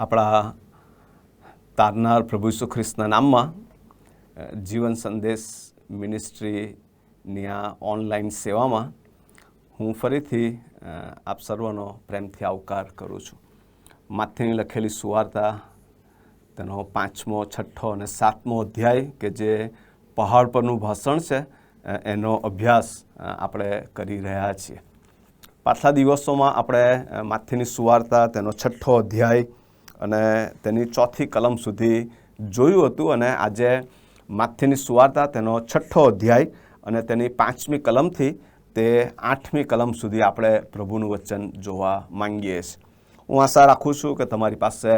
આપણા તારનાર પ્રભુ ઈસુ ખ્રિસ્તના નામમાં જીવન સંદેશ મિનિસ્ટ્રીની આ ઓનલાઈન સેવામાં હું ફરીથી આપ સર્વનો પ્રેમથી આવકાર કરું છું. માથેની લખેલી સુવાર્તા, તેનો પાંચમો, છઠ્ઠો અને સાતમો અધ્યાય કે જે પહાડ પરનું ભાષણ છે એનો અભ્યાસ આપણે કરી રહ્યા છીએ. પાછલા દિવસોમાં આપણે માથીની સુવાર્તા, તેનો છઠ્ઠો અધ્યાય અને તેની ચોથી કલમ સુધી જોયું હતું અને આજે માથેની સુવાર્તા તેનો છઠ્ઠો અધ્યાય અને તેની પાંચમી કલમથી તે આઠમી કલમ સુધી આપણે પ્રભુનું વચન જોવા માંગીએ છીએ. હું આશા રાખું છું કે તમારી પાસે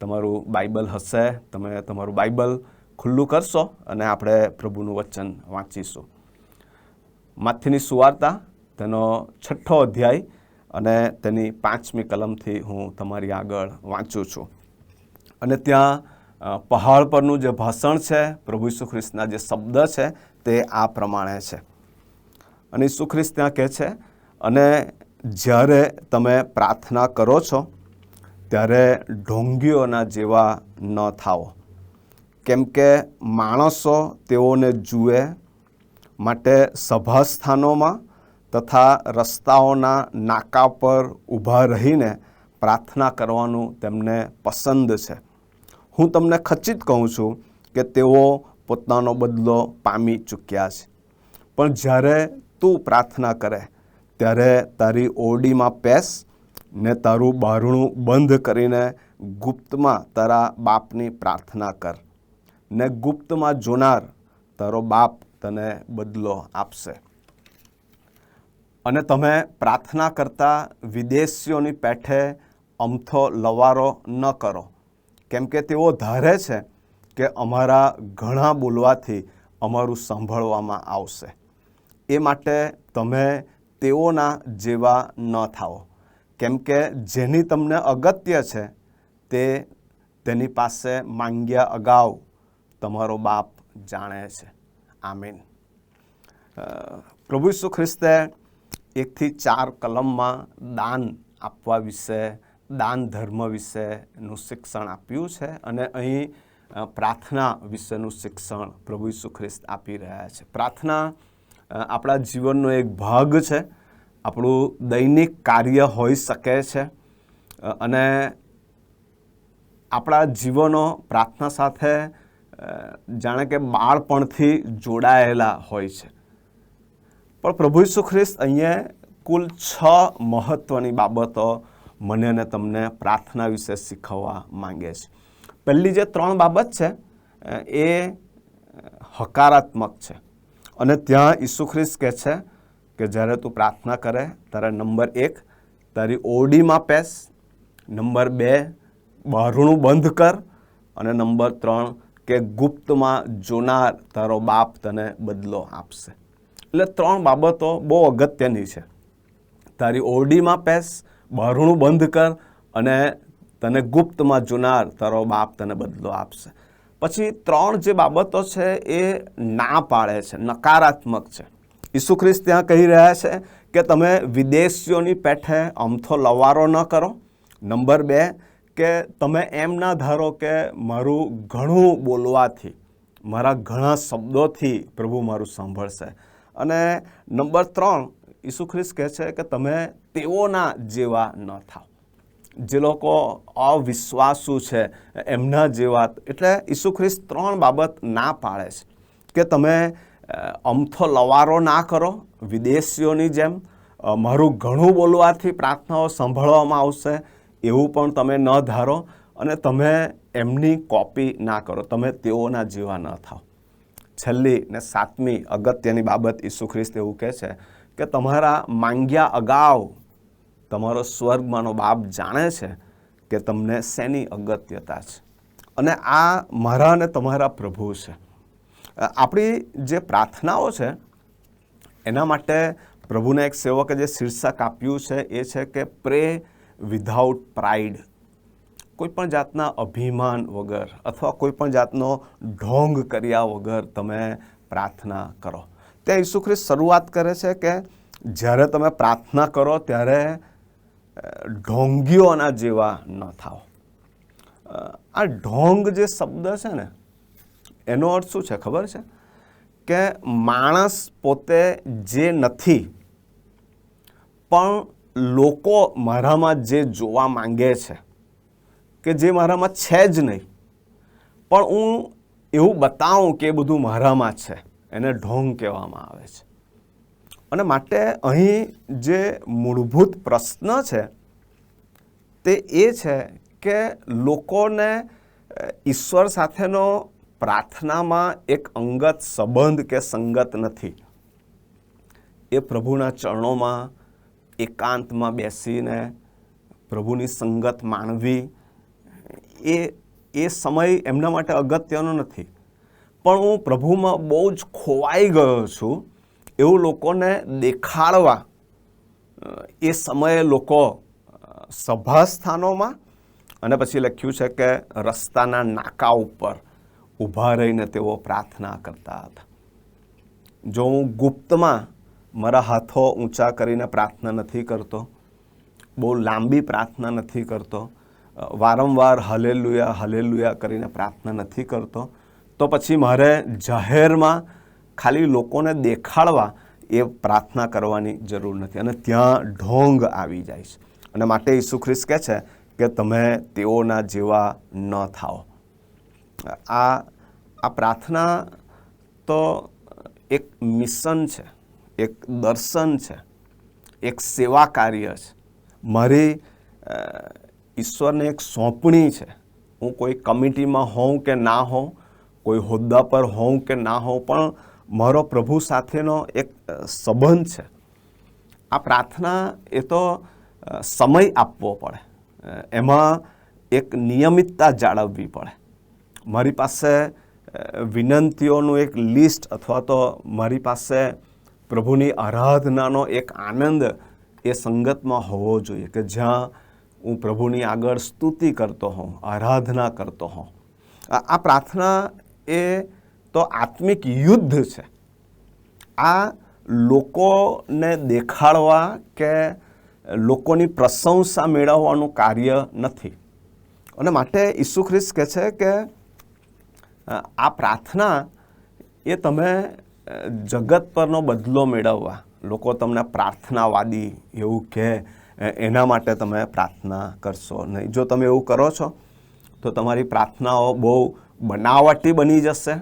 તમારું બાઇબલ હશે, તમે તમારું બાઇબલ ખુલ્લું કરશો અને આપણે પ્રભુનું વચન વાંચીશું. માથીની સુવાર્તા, તેનો છઠ્ઠો અધ્યાય અને તેની પાંચમી કલમથી હું તમારી આગળ વાંચું છું. અને ત્યાં પહાડ પરનું જે ભાષણ છે, પ્રભુ ઈસુ જે શબ્દ છે, તે આ પ્રમાણે છે. અને ઈસુ ત્યાં કહે છે, અને જ્યારે તમે પ્રાર્થના કરો છો, ત્યારે ઢોંગીઓના જેવા ન થાઓ. કેમ કે માણસો તેઓને જુએ માટે સભાસ્થાનોમાં તથા રસ્તાઓના નાકા પર ઊભા રહીને પ્રાર્થના કરવાનું તેમને પસંદ છે. હું તમને ખચિત કહું છું કે તેઓ પોતાનો બદલો પામી ચૂક્યા છે. પણ જ્યારે તું પ્રાર્થના કરે, ત્યારે તારી ઓરડીમાં પેસ ને તારું બારણું બંધ કરીને ગુપ્તમાં તારા બાપની પ્રાર્થના કર ને ગુપ્તમાં જોનાર તારો બાપ તને બદલો આપશે. અને તમે પ્રાર્થના કરતા વિદેશીઓની પેઠે અમથો લવારો ન કરો. કેમ કે તેઓ ધારે છે કે અમારા ઘણા બોલવાથી અમારું સાંભળવામાં આવશે. એ માટે તમે તેઓના જેવા ન થાઓ. કેમ કે જેની તમને અગત્ય છે તે તેની પાસે માંગ્યા અગાઉ તમારો બાપ જાણે છે. આમીન. પ્રભુ ઈસુ ખ્રિસ્તે એકથી ચાર કલમમાં દાન આપવા વિશે, દાન ધર્મ વિશેનું શિક્ષણ આપ્યું છે અને અહીં પ્રાર્થના વિશેનું શિક્ષણ પ્રભુ ઈસુ ખ્રિસ્ત આપી રહ્યા છે. પ્રાર્થના આપણા જીવનનો એક ભાગ છે. આપણું દૈનિક કાર્ય હોઈ શકે છે. અને આપણા જીવનો પ્રાર્થના સાથે જાણે કે બાળપણથી જોડાયેલા હોય છે. પણ પ્રભુ ઈસુ ખ્રિસ્ત અહીંયા કુલ છ મહત્ત્વની બાબતો મને અને તમને પ્રાર્થના વિશે શીખવવા માંગે છે. પહેલી જે ત્રણ બાબત છે એ હકારાત્મક છે. અને ત્યાં ઈસુ ખ્રિસ્ત કહે છે કે જ્યારે તું પ્રાર્થના કરે ત્યારે નંબર એક, તારી ઓરડીમાં પેસ, નંબર બે બહારણું બંધ કર અને નંબર ત્રણ કે ગુપ્તમાં જોનાર તારો બાપ તને બદલો આપશે. એટલે ત્રણ બાબતો બહુ અગત્યની છે. તારી ઓરડીમાં પેસ બહારણું બંધ કર અને તને ગુપ્તમાં જોનાર, તારો બાપ તને બદલો આપશે. પછી ત્રણ જે બાબતો છે એ ના પાડે છે, નકારાત્મક છે. ઈસુ ખ્રિસ્ત ત્યાં કહી રહ્યા છે કે તમે વિદેશીઓની પેઠે અમથો લવારો ન કરો. નંબર બે, કે તમે એમ ના ધારો કે મારું ઘણું બોલવાથી, મારા ઘણા શબ્દોથી પ્રભુ મારું સાંભળશે. અને નંબર ત્રણ, ઈસુ ખ્રિસ્ત કહે છે કે તમે તેઓના જેવા ન થાઓ. જે લોકો અવિશ્વાસુ છે, એમના જેવા, એટલે ઈસુ ખ્રિસ્ત ત્રણ બાબત ના પાડે છે. કે તમે અમથો લવારો ના કરો, વિદેશીઓની જેમ મારું ઘણું બોલવાથી પ્રાર્થનાઓ સંભાળવામાં આવશે, એવું પણ તમે ન ધારો, અને તમે એમની કોપી ના કરો, તમે તેઓના જેવા ન થાઓ. છેલ્લી ને સાતમી અગત્યની બાબત ઈસુ ખ્રિસ્ત એવું કહે છે કે તમારા માંગ્યા અગાઉ તમારો સ્વર્ગમાંનો બાપ જાણે છે કે તમને શેની અગત્યતા છે? અને આ મારા અને તમારા પ્રભુ છે. આપણી જે પ્રાર્થનાઓ છે, એના માટે પ્રભુને એક સેવકે જે શીર્ષક આપ્યું છે એ છે કે પ્રે વિધાઉટ પ્રાઇડ કોઈ પણ જાતના અભિમાન વગર અથવા કોઈ પણ જાતનો ઢોંગ કર્યા વગર તમે પ્રાર્થના કરો. ત્યાં ઈસુ શરૂઆત કરે છે કે જ્યારે તમે પ્રાર્થના કરો ત્યારે ઢોંગીઓના જેવા ન થાઓ. આ ઢોંગ જે શબ્દ છે ને, એનો અર્થ શું છે ખબર છે? કે માણસ પોતે જે નથી, પણ લોકો મારામાં જે જોવા માંગે છે કે જે મારામાં છે જ નહીં. પણ હું એવું બતાવું કે બધું મારામાં છે. એને ઢોંગ કહેવામાં આવે છે. અને માટે અહીં જે મૂળભૂત પ્રશ્ન છે, તે એ છે કે લોકોને ઈશ્વર સાથેનો પ્રાર્થનામાં એક અંગત સંબંધ કે સંગત નથી. એ પ્રભુના ચરણોમાં એકાંતમાં બેસીને પ્રભુની સંગત માણવી એ એ સમય એમના માટે અગત્યનો નથી. પણ હું પ્રભુમાં બહુ જ ખોવાઈ ગયો છું એવું લોકોને દેખાડવા એ સમયે લોકો સભા સ્થાનોમાં અને પછી લખ્યું છે કે રસ્તાના નાકા ઉપર ઊભા રહીને તેઓ પ્રાર્થના કરતા હતા. જો હું ગુપ્તમાં મારા હાથો ઊંચા કરીને પ્રાર્થના નથી કરતો, બહુ લાંબી પ્રાર્થના નથી કરતો વારંવાર હલેલુયા હલેલુયા કરીને પ્રાર્થના નથી કરતો. તો પછી મારે જાહેરમાં ખાલી લોકોને દેખાડવા એ પ્રાર્થના કરવાની જરૂર નથી. અને ત્યાં ઢોંગ આવી જાય છે. અને માટે ઈસુ ખ્રિસ્ત કહે છે કે તમે તેઓના જેવા ન થાઓ. આ આ પ્રાર્થના તો એક મિશન છે, એક દર્શન છે, એક સેવા કાર્ય છે. મારી ઈશ્વરને એક સોંપણી છે. હું કોઈ કમિટીમાં હોઉં કે ના હોઉં, કોઈ હોદ્દા પર હોઉં કે ના હોઉં, પણ મારો પ્રભુ સાથેનો એક સંબંધ છે. આ પ્રાર્થના એ તો સમય આપવો પડે. એમાં એક નિયમિતતા જાળવવી પડે. મારી પાસે વિનંતીઓનું એક લિસ્ટ અથવા તો મારી પાસે પ્રભુની આરાધનાનો એક આનંદ એ સંગતમાં હોવો જોઈએ કે જ્યાં હું પ્રભુની આગળ સ્તુતિ કરતો હોઉં, આરાધના કરતો હોઉં. આ પ્રાર્થના એ તો આત્મિક યુદ્ધ છે. આ લોકોને દેખાડવા કે લોકોની પ્રશંસા મેળવવાનું કાર્ય નથી. અને માટે ઈસુ ખ્રિસ્ત કહે છે કે આ પ્રાર્થના એ તમે જગત પરનો બદલો મેળવવા. લોકો તમને પ્રાર્થનાવાદી એવું કહે એના માટે તમે પ્રાર્થના કરશો. નહીં જો તમે એવું કરો છો, તો તમારી પ્રાર્થનાઓ બહુ બનાવટી બની જશે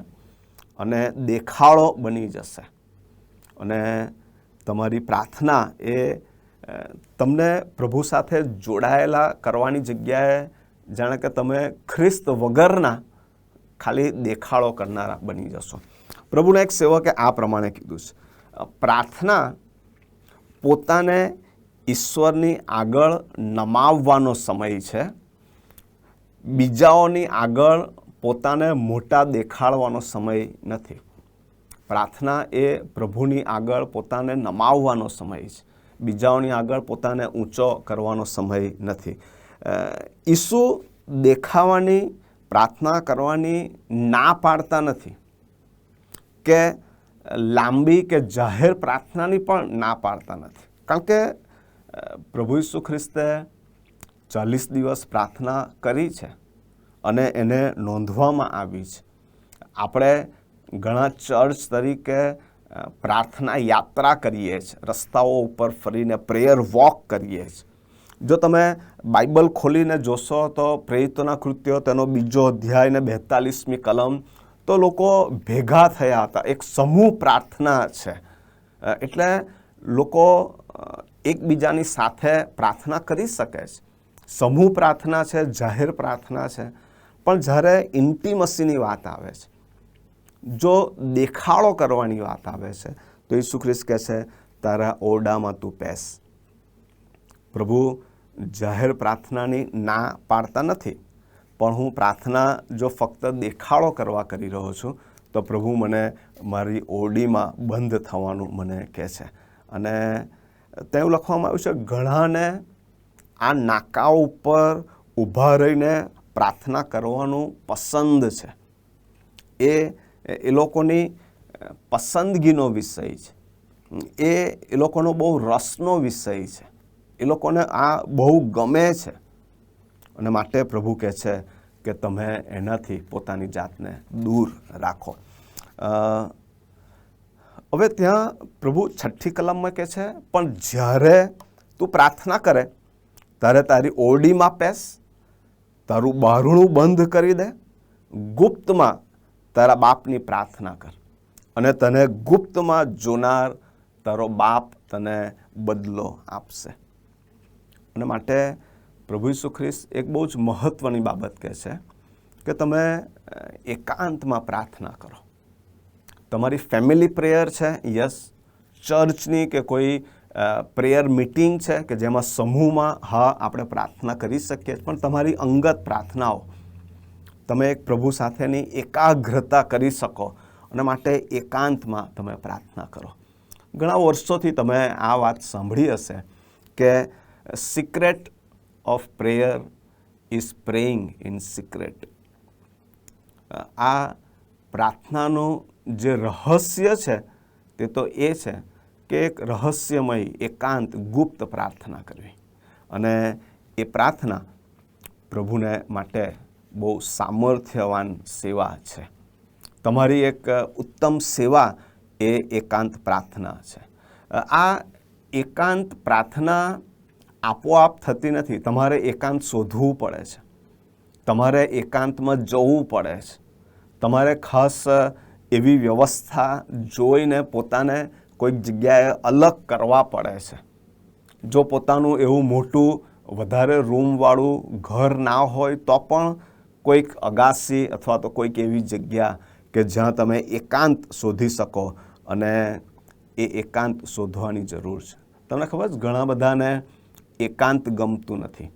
અને દેખાડો બની જશે. અને તમારી પ્રાર્થના એ તમને પ્રભુ સાથે જોડાયેલા કરવાની જગ્યાએ, જાણે કે તમે ખ્રિસ્ત વગરના ખાલી દેખાડો કરનારા બની જશો. પ્રભુના એક સેવકે આ પ્રમાણે કીધું છે. પ્રાર્થના પોતાને ઈશ્વરની આગળ નમાવવાનો સમય છે. બીજાઓની આગળ પોતાને મોટા દેખાડવાનો સમય નથી. પ્રાર્થના એ પ્રભુની આગળ પોતાને નમાવવાનો સમય છે. બીજાઓની આગળ પોતાને ઊંચો કરવાનો સમય નથી. ઈસુ દેખાવાની, પ્રાર્થના કરવાની ના પાડતા નથી કે લાંબી કે જાહેર પ્રાર્થનાની પણ ના પાડતા નથી. કારણ કે પ્રભુ ઈસુ ખ્રિસ્તે ચાલીસ દિવસ પ્રાર્થના કરી છે અને એને નોંધવામાં આવી છે. આપણે ઘણા ચર્ચ તરીકે પ્રાર્થના યાત્રા કરીએ છીએ, રસ્તાઓ ઉપર ફરીને પ્રેયર વોક કરીએ છીએ. જો તમે બાઇબલ ખોલીને જોશો તો પ્રેરિતોના કૃત્યો, તેનો બીજો અધ્યાય ને બેતાલીસમી કલમ, તો લોકો ભેગા થયા હતા. એક સમૂહ પ્રાર્થના છે. એટલે લોકો એકબીજાની સાથે પ્રાર્થના કરી શકે છે. સમૂહ પ્રાર્થના છે, જાહેર પ્રાર્થના છે, પણ જ્યારે ઇન્ટીમસીની વાત આવે છે, જો દેખાડો કરવાની વાત આવે છે, તો ઈસુ ખ્રિસ્ત કહે છે, તારા ઓરડામાં તું પેસ. પ્રભુ, જાહેર પ્રાર્થનાની ના પાડતા નથી, પણ હું પ્રાર્થના જો ફક્ત દેખાડો કરવા કરી રહ્યો છું, તો પ્રભુ મને મારી ઓરડીમાં બંધ થવાનું મને કહે છે. અને તેવું લખવામાં આવ્યું છે ઘણાને આ નાકા ઉપર ઊભા રહીને પ્રાર્થના કરવાનું પસંદ છે. એ એ લોકોની પસંદગીનો વિષય છે. એ એ લોકોનો બહુ રસનો વિષય છે. એ લોકોને આ બહુ ગમે છે. અને માટે પ્રભુ કહે છે કે તમે એનાથી પોતાની જાતને દૂર રાખો. હવે ત્યાં પ્રભુ છઠ્ઠી કલમમાં કહે છે, પણ જ્યારે તું પ્રાર્થના કરે, ત્યારે તારી ઓરડીમાં પેસ, તારું બારણું બંધ કરી દે, ગુપ્તમાં તારા બાપની પ્રાર્થના કર. અને તને ગુપ્તમાં જોનાર તારો બાપ તને બદલો આપશે. અને માટે પ્રભુ ઈસુ ખ્રિસ્ત એક બહુ જ મહત્ત્વની બાબત કહે છે કે તમે એકાંતમાં પ્રાર્થના કરો. તમારી ફેમિલી પ્રેયર છે? યસ ચર્ચની કે કોઈ પ્રેયર મિટિંગ છે કે જેમાં સમૂહમાં, હા, આપણે પ્રાર્થના કરી શકીએ પણ તમારી અંગત પ્રાર્થનાઓ, તમે એક પ્રભુ સાથેની એકાગ્રતા કરી શકો અને માટે એકાંતમાં તમે પ્રાર્થના કરો. ઘણા વર્ષોથી તમે આ વાત સાંભળી હશે કે secret of prayer is praying in secret આ પ્રાર્થનાનું જે રહસ્ય છે તે તો એ છે કે એક રહસ્યમય, એકાંત, ગુપ્ત પ્રાર્થના કરવી. અને એ પ્રાર્થના પ્રભુને માટે બહુ સામર્થ્યવાન સેવા છે. તમારી એક ઉત્તમ સેવા એ એકાંત પ્રાર્થના છે. આ એકાંત પ્રાર્થના આપોઆપ થતી નથી. તમારે એકાંત શોધવું પડે છે. તમારે એકાંતમાં જવું પડે છે. તમારે ખાસ એવી વ્યવસ્થા જોઈને પોતાને કોઈક જગ્યાએ અલગ કરવા પડે છે. જો પોતાનું એવું મોટું વધારે રૂમવાળું ઘર ના હોય તો પણ કોઈક અગાસી અથવા તો કોઈક એવી જગ્યા કે જ્યાં તમે એકાંત શોધી શકો અને એ એકાંત શોધવાની જરૂર છે. તમને ખબર છે, ઘણા બધાને એકાંત ગમતું નથી.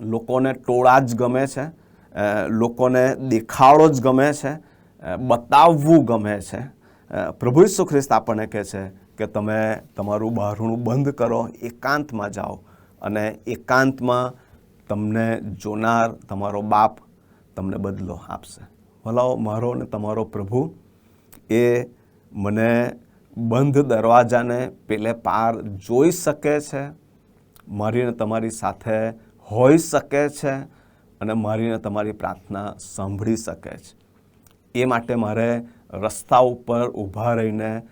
લોકોને ટોળા જ ગમે છે લોકોને દેખાડો જ ગમે છે બતાવવું ગમે છે. પ્રભુ ઈસુ ખ્રિસ્ત આપણને કહે છે કે તમે તમારું બહારણું બંધ કરો, એકાંતમાં જાઓ અને એકાંતમાં તમને જોનાર તમારો બાપ તમને બદલો આપશે. ભલાઓ, મારો ને તમારો પ્રભુ એ મને બંધ દરવાજાને પેલે પાર જોઈ શકે છે મારીને તમારી સાથે હોઈ શકે છે અને મારીને તમારી પ્રાર્થના સાંભળી શકે છે. એ માટે મારે રસ્તા ઉપર ઊભા રહીને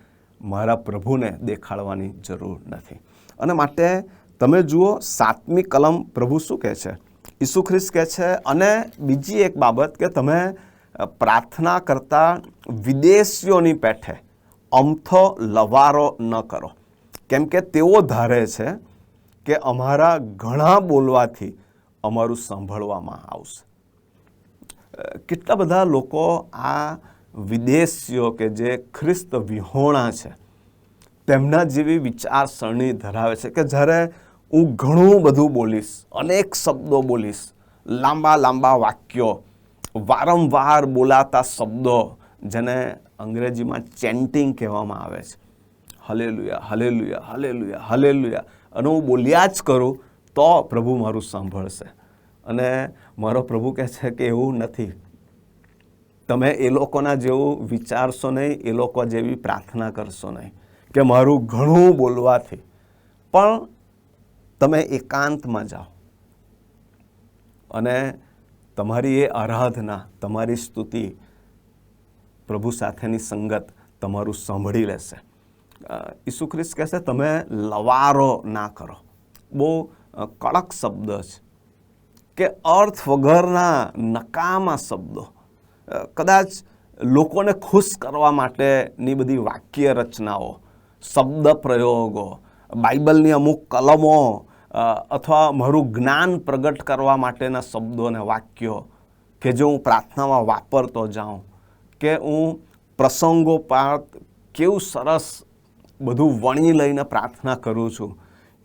મારા પ્રભુને દેખાડવાની જરૂર નથી. અને માટે તમે જુઓ, સાતમી કલમ પ્રભુ શું કહે છે? ઈસુ ખ્રિસ્ત કહે છે, અને બીજી એક બાબત કે તમે પ્રાર્થના કરતા વિદેશીઓની પેઠે અમથો લવારો ન કરો. કેમ કે તેઓ ધારે છે કે અમારા ઘણા બોલવાથી અમારું સાંભળવામાં આવશે. કેટલા બધા લોકો આ વિદેશીઓ કે જે ખ્રિસ્ત વિહોણા છે, તેમના જેવી વિચારસરણી ધરાવે છે કે જ્યારે હું ઘણું બધું બોલીશ, અનેક શબ્દો બોલીશ, લાંબા લાંબા વાક્યો, વારંવાર બોલાતા શબ્દો જેને અંગ્રેજીમાં ચેન્ટિંગ કહેવામાં આવે છે. હલેલુયા હલેલુયા હલેલુયા હલેલુયા. અને હું બોલ્યા જ કરું તો પ્રભુ મારું સાંભળશે. અને મારો પ્રભુ કહે છે કે એવું નથી. તમે એ લોકોના જેવું વિચારશો નહીં, એ લોકો જેવી પ્રાર્થના કરશો નહીં કે મારું ઘણું બોલવાથી. પણ તમે એકાંતમાં જાઓ. અને તમારી એ આરાધના, તમારી સ્તુતિ પ્રભુ સાથેની સંગત તમારું સાંભળી લેશે. ઈસુ ખ્રિસ્ત કહેશે તમે લવારો ના કરો. બહુ કડક શબ્દ છે. કે અર્થ વગરના નકામા શબ્દો. કદાચ લોકોને ખુશ કરવા માટેની બધી વાક્ય રચનાઓ, શબ્દ પ્રયોગો, બાઇબલની અમુક કલમો અથવા મારું જ્ઞાન પ્રગટ કરવા માટેના શબ્દો અને વાક્યો કે જે હું પ્રાર્થનામાં વાપરતો જાઉં, કે હું પ્રસંગો પ્રસંગોપાત કેવું સરસ બધું વણી લઈને પ્રાર્થના કરું છું.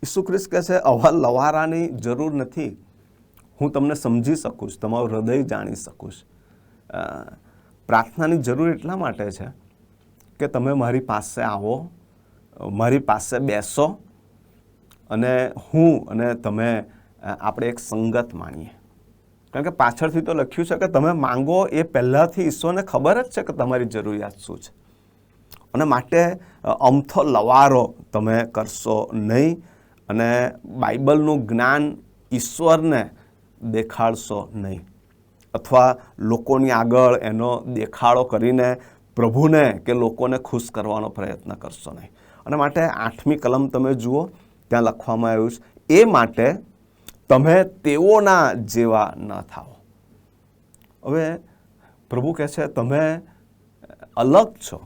ઈસુ ખ્રિસ્ત કહે છે આવા લવારાની જરૂર નથી. હું તમને સમજી શકું છું, તમારું હૃદય જાણી શકું છું. પ્રાર્થનાની જરૂર એટલા માટે છે કે તમે મારી પાસે આવો, મારી પાસે બેસો અને હું અને તમે આપણે એક સંગત માણીએ કારણ કે પાછળથી તો લખ્યું છે કે તમે માંગો એ પહેલાંથી ઈશ્વરને ખબર જ છે કે તમારી જરૂરિયાત શું છે. અને માટે અમથો લવારો તમે કરશો નહીં અને બાઇબલનું જ્ઞાન ઈશ્વરને દેખાડશો નહીં. અથવા લોકોની આગળ એનો દેખાડો કરીને પ્રભુને કે લોકોને ખુશ કરવાનો પ્રયત્ન કરશો નહીં. અને માટે આઠમી કલમ તમે જુઓ, ત્યાં લખવામાં આવ્યું છે, એ માટે તમે તેઓના જેવા ન થાઓ. હવે પ્રભુ કહે છે, તમે અલગ છો.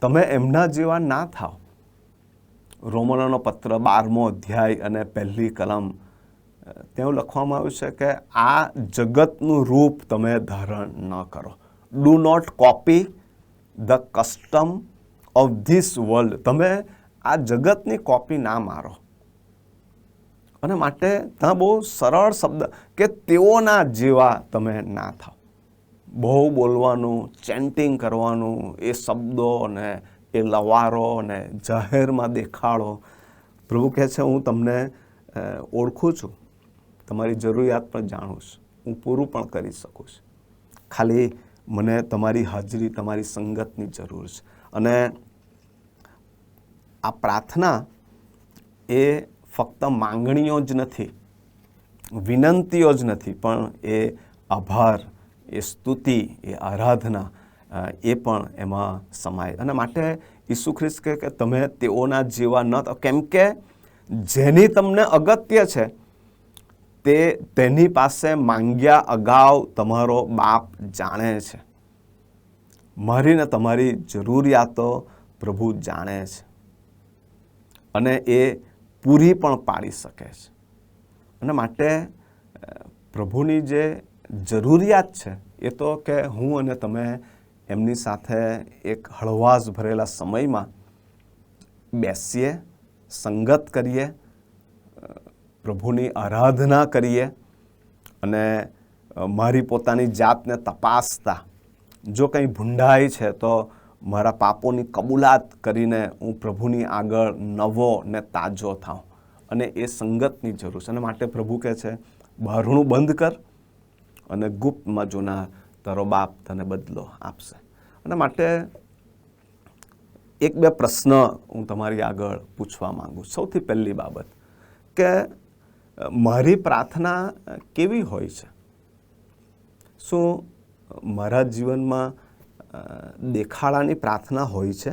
તમે એમના જેવા ના થાઓ. રોમનોનો પત્ર બારમો અધ્યાય અને પહેલી કલમ ત્યાં લખવામાં આવ્યું છે કે આ જગતનું રૂપ તમે ધારણ ન કરો. Do not copy the custom of this world તમે આ જગતની કોપી ના મારો. અને માટે ત્યાં બહુ સરળ શબ્દ કે તેઓના જેવા તમે ના થાઓ બહુ બોલવાનું ચેન્ટિંગ કરવાનું, એ શબ્દો ને એ લવારો ને જાહેરમાં દેખાડો. પ્રભુ કહે છે, હું તમને ઓળખું છું. તમારી જરૂરિયાત પણ જાણું છું. હું પૂરું પણ કરી શકું છું. ખાલી મને તમારી હાજરી, તમારી સંગતની જરૂર છે. અને આ પ્રાર્થના એ ફક્ત માંગણીઓ જ નથી, વિનંતીઓ જ નથી, પણ એ આભાર, એ સ્તુતિ, એ આરાધના એ પણ એમાં સમાય. અને માટે ઈસુ ખ્રિસ્ત કે તમે તેઓના જેવા ન કેમ કે જેની તમને અગત્ય છે તે તેની પાસે માંગ્યા અગાઉ તમારો બાપ જાણે છે. મારી ને તમારી જરૂરિયાતો પ્રભુ જાણે છે. અને એ પૂરી પણ પાડી શકે છે. અને માટે પ્રભુની જે જરૂરિયાત છે, એ તો કે હું અને તમે એમની સાથે એક હળવાશ ભરેલા સમયમાં બેસીએ, સંગત કરીએ પ્રભુની આરાધના કરીએ અને મારી પોતાની જાતને તપાસતા. જો કંઈ ભૂંડાઈ છે તો મારા પાપોની કબૂલાત કરીને હું પ્રભુની આગળ નવો ને તાજો થાઉં અને એ સંગતની જરૂર છે. અને માટે પ્રભુ કહે છે બહારણું બંધ કર અને ગુપ્તમાં જોનાર તારો બાપ તને બદલો આપશે. અને માટે એક બે પ્રશ્ન હું તમારી આગળ પૂછવા માગું સૌથી પહેલી બાબત કે મારી પ્રાર્થના કેવી હોય છે? શું મારા જીવનમાં દેખાડાની પ્રાર્થના હોય છે?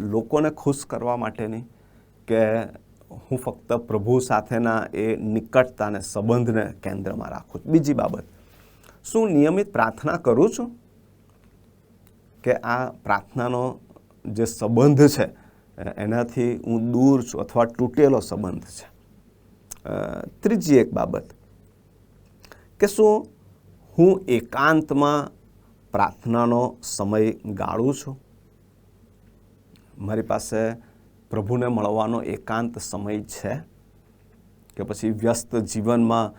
લોકોને ખુશ કરવા માટેની કે હું ફક્ત પ્રભુ સાથેના એ નિકટતાને સંબંધને કેન્દ્રમાં રાખું બીજી બાબત, શું નિયમિત પ્રાર્થના કરું છું કે આ પ્રાર્થનાનો જે સંબંધ છે, એનાથી હું દૂર છું અથવા તૂટેલો સંબંધ છે? ત્રીજી એક બાબત કે શું હું એકાંતમાં પ્રાર્થનાનો સમય ગાળું છું? મારી પાસે પ્રભુને મળવાનો એકાંત સમય છે કે પછી વ્યસ્ત જીવનમાં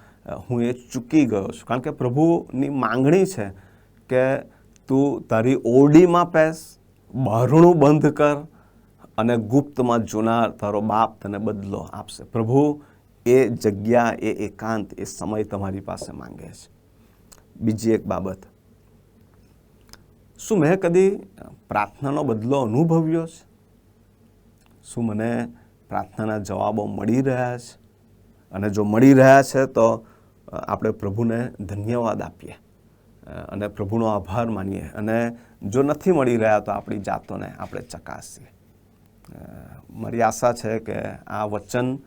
હું એ ચૂકી ગયો છું? કારણ કે પ્રભુની માંગણી છે કે તું તારી ઓરડીમાં પેસ, બહારણું બંધ કર અને ગુપ્તમાં જોનાર તારો બાપ તને બદલો આપશે. પ્રભુ એ જગ્યા, એ એકાંત, એ સમય તમારી પાસે માંગે છે. બીજી એક બાબત. શું મેં કદી પ્રાર્થનાનો બદલો અનુભવ્યો છે? શું મને પ્રાર્થનાના જવાબો મળી રહ્યા છે? અને જો મળી રહ્યા છે, તો આપણે પ્રભુને ધન્યવાદ આપીએ. અને પ્રભુનો આભાર માનીએ. અને જો નથી મળી રહ્યા, તો આપણી જાતોને આપણે ચકાસીએ. મારી આશા છે કે આ વચન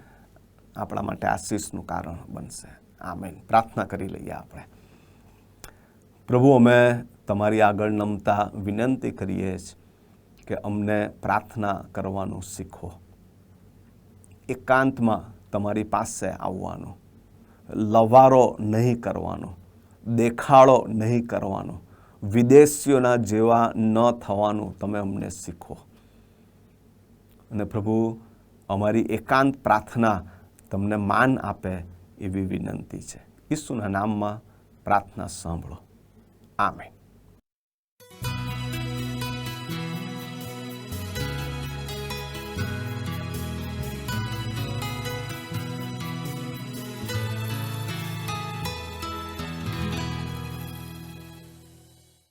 આપણા માટે આશીષનું કારણ બનશે. આમેન. પ્રાર્થના કરી લઈએ આપણે. પ્રભુ, અમે તમારી આગળ નમતા વિનંતી કરીએ છીએ કે અમને પ્રાર્થના કરવાનું શીખો. એકાંતમાં તમારી પાસે આવવાનું. લવારો નહીં કરવાનો. દેખાડો નહીં કરવાનો. વિદેશીઓના જેવા ન થવાનું તમે અમને શીખો. અને પ્રભુ, અમારી એકાંત પ્રાર્થના તમને માન આપે એવી વિનંતી છે. ઈસુના નામમાં પ્રાર્થના સાંભળો. આમેન.